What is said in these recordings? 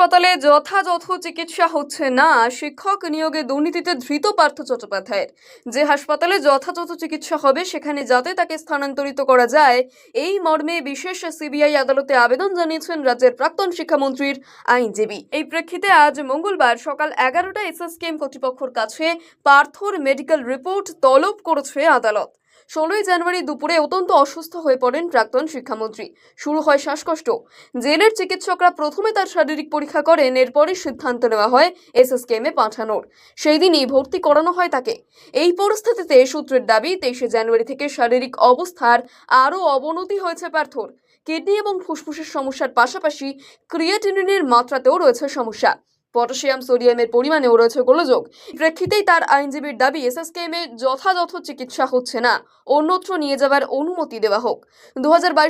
হাসপাতালে যথাযথ চিকিৎসা হচ্ছে না, শিক্ষক নিয়োগে দুর্নীতিতে ধৃত পার্থ চট্টোপাধ্যায়ের। যে হাসপাতালে যথাযথ চিকিৎসা হবে, সেখানে যাতে তাকে স্থানান্তরিত করা যায়, এই মর্মে বিশেষ সিবিআই আদালতে আবেদন জানিয়েছেন রাজ্যের প্রাক্তন শিক্ষামন্ত্রীর আইনজীবী। এই প্রেক্ষিতে আজ মঙ্গলবার সকাল এগারোটা এসএসকেএম কর্তৃপক্ষের কাছে পার্থর মেডিকেল রিপোর্ট তলব করেছে আদালত। ষোলোই জানুয়ারি দুপুরে অত্যন্ত অসুস্থ হয়ে পড়েন প্রাক্তন শিক্ষামন্ত্রী। শুরু হয় শ্বাসকষ্ট। জেলের চিকিৎসকরা প্রথমে তার শারীরিক পরীক্ষা করেন, এরপরই সিদ্ধান্ত নেওয়া হয় এসএসকেএমে পাঠানোর। সেই দিনই ভর্তি করানো হয় তাকে। এই পরিস্থিতিতে সূত্রের দাবি, তেইশে জানুয়ারি থেকে শারীরিক অবস্থার আরও অবনতি হয়েছে পার্থর। কিডনি এবং ফুসফুসের সমস্যার পাশাপাশি ক্রিয়েটিনিনের মাত্রাতেও রয়েছে সমস্যা। পটাশিয়াম সোডিয়ামের পরিমাণেও রয়েছে গোলযোগ। প্রেক্ষিতেই তার আইনজীবীর দাবি, এসএসকেএম এ যথাযথ চিকিৎসা হচ্ছে না, অন্যত্র নিয়ে যাবার অনুমতি দেওয়া হোক। দু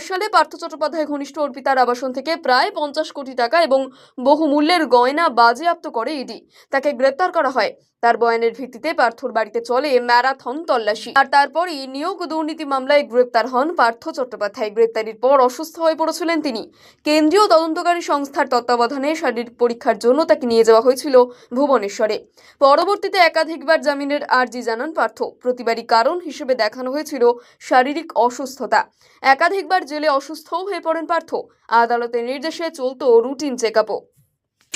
সালে পার্থ চট্টোপাধ্যায় ঘনিষ্ঠ অর্পিতার আবাসন থেকে প্রায় পঞ্চাশ কোটি টাকা এবং বহু মূল্যের গয়না বাজেয়াপ্ত করে ইডি। তাকে গ্রেপ্তার করা হয়। তার বয়ানের ভিত্তিতে পার্থর বাড়িতে চলে ম্যারাথন তল্লাশি। আর তারপরই নিয়োগ দুর্নীতি মামলায় গ্রেপ্তার হন পার্থ চট্টোপাধ্যায়। গ্রেপ্তারির পর অসুস্থ হয়ে পড়েছিলেন তিনি। কেন্দ্রীয় তদন্তকারী সংস্থার তত্ত্বাবধানে শারীরিক পরীক্ষার জন্য তাকে নিয়ে যাওয়া হয়েছিল ভুবনেশ্বরে। পরবর্তীতে একাধিকবার জামিনের আর্জি জানান পার্থ। প্রতিবারই কারণ হিসেবে দেখানো হয়েছিল শারীরিক অসুস্থতা। একাধিকবার জেলে অসুস্থও হয়ে পড়েন পার্থ। আদালতের নির্দেশে চলত রুটিন চেকআপও।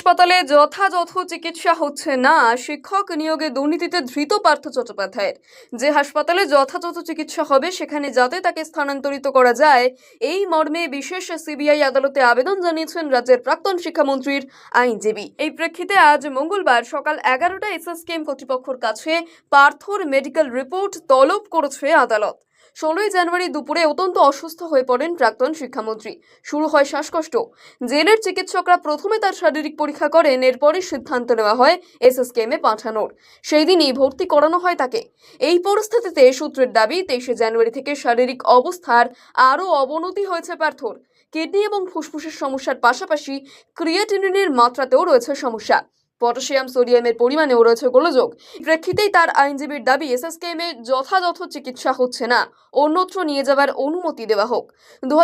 হাসপাতালে যথাযথ চিকিৎসা হচ্ছে না। শিক্ষক নিয়োগে দুর্নীতিতে ধৃত পার্থ চট্টোপাধ্যায়ের। যে হাসপাতালে যথাযথ চিকিৎসা হবে, সেখানে যাতে তাকে স্থানান্তরিত করা যায়, এই মর্মে বিশেষ সিবিআই আদালতে আবেদন জানিয়েছেন রাজ্যের প্রাক্তন শিক্ষামন্ত্রীর আইনজীবী। এই প্রেক্ষিতে আজ মঙ্গলবার সকাল এগারোটা এসএসকেএম কর্তৃপক্ষের কাছে পার্থর মেডিকেল রিপোর্ট তলব করেছে আদালত। ষোলোই জানুয়ারি দুপুরে অত্যন্ত অসুস্থ হয়ে পড়েন প্রাক্তন শিক্ষামন্ত্রী। শুরু হয় শ্বাসকষ্ট। জেলের চিকিৎসকরা প্রথমে তার শারীরিক পরীক্ষা করেন, এরপরই সিদ্ধান্ত নেওয়া হয় এসএসকেএমে পাঠানোর। সেই দিনই ভর্তি করানো হয় তাকে। এই পরিস্থিতিতে সূত্রের দাবি, তেইশে জানুয়ারি থেকে শারীরিক অবস্থার আরও অবনতি হয়েছে পার্থর। কিডনি এবং ফুসফুসের সমস্যার পাশাপাশি ক্রিয়েটিনিনের মাত্রাতেও রয়েছে সমস্যা। পটাশিয়াম সোডিয়ামের পরিমাণেও রয়েছে গোলযোগ। প্রেক্ষিতেই তার আইনজীবীর দাবি, এসএসকেএম এ যথাযথ চিকিৎসা হচ্ছে না, অন্যত্র নিয়ে যাবার অনুমতি দেওয়া হোক। দু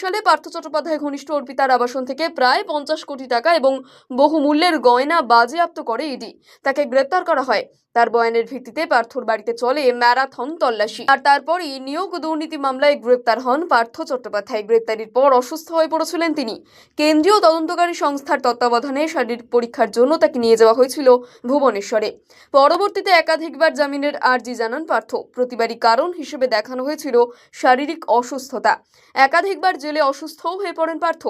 সালে পার্থ চট্টোপাধ্যায় ঘনিষ্ঠ অর্পিতার আবাসন থেকে প্রায় পঞ্চাশ কোটি টাকা এবং বহু মূল্যের গয়না বাজেয়াপ্ত করে ইডি। তাকে গ্রেপ্তার করা হয়। তার বয়ানের ভিত্তিতে পার্থর বাড়িতে চলে ম্যারাথন তল্লাশি। আর তারপরই নিয়োগ দুর্নীতি মামলায় গ্রেপ্তার হন পার্থ চট্টোপাধ্যায়। গ্রেপ্তারির পর অসুস্থ হয়ে পড়েছিলেন তিনি। কেন্দ্রীয় তদন্তকারী সংস্থার তত্ত্বাবধানে শারীরিক পরীক্ষার জন্য তাকে নিয়ে যাওয়া হয়েছিল ভুবনেশ্বরে। পরবর্তীতে একাধিকবার জামিনের আর্জি জানান পার্থ। প্রতিবারই কারণ হিসেবে দেখানো হয়েছিল শারীরিক অসুস্থতা। একাধিকবার জেলে অসুস্থও হয়ে পড়েন পার্থ।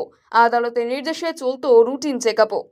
আদালতের নির্দেশে চলত রুটিন চেকআপও।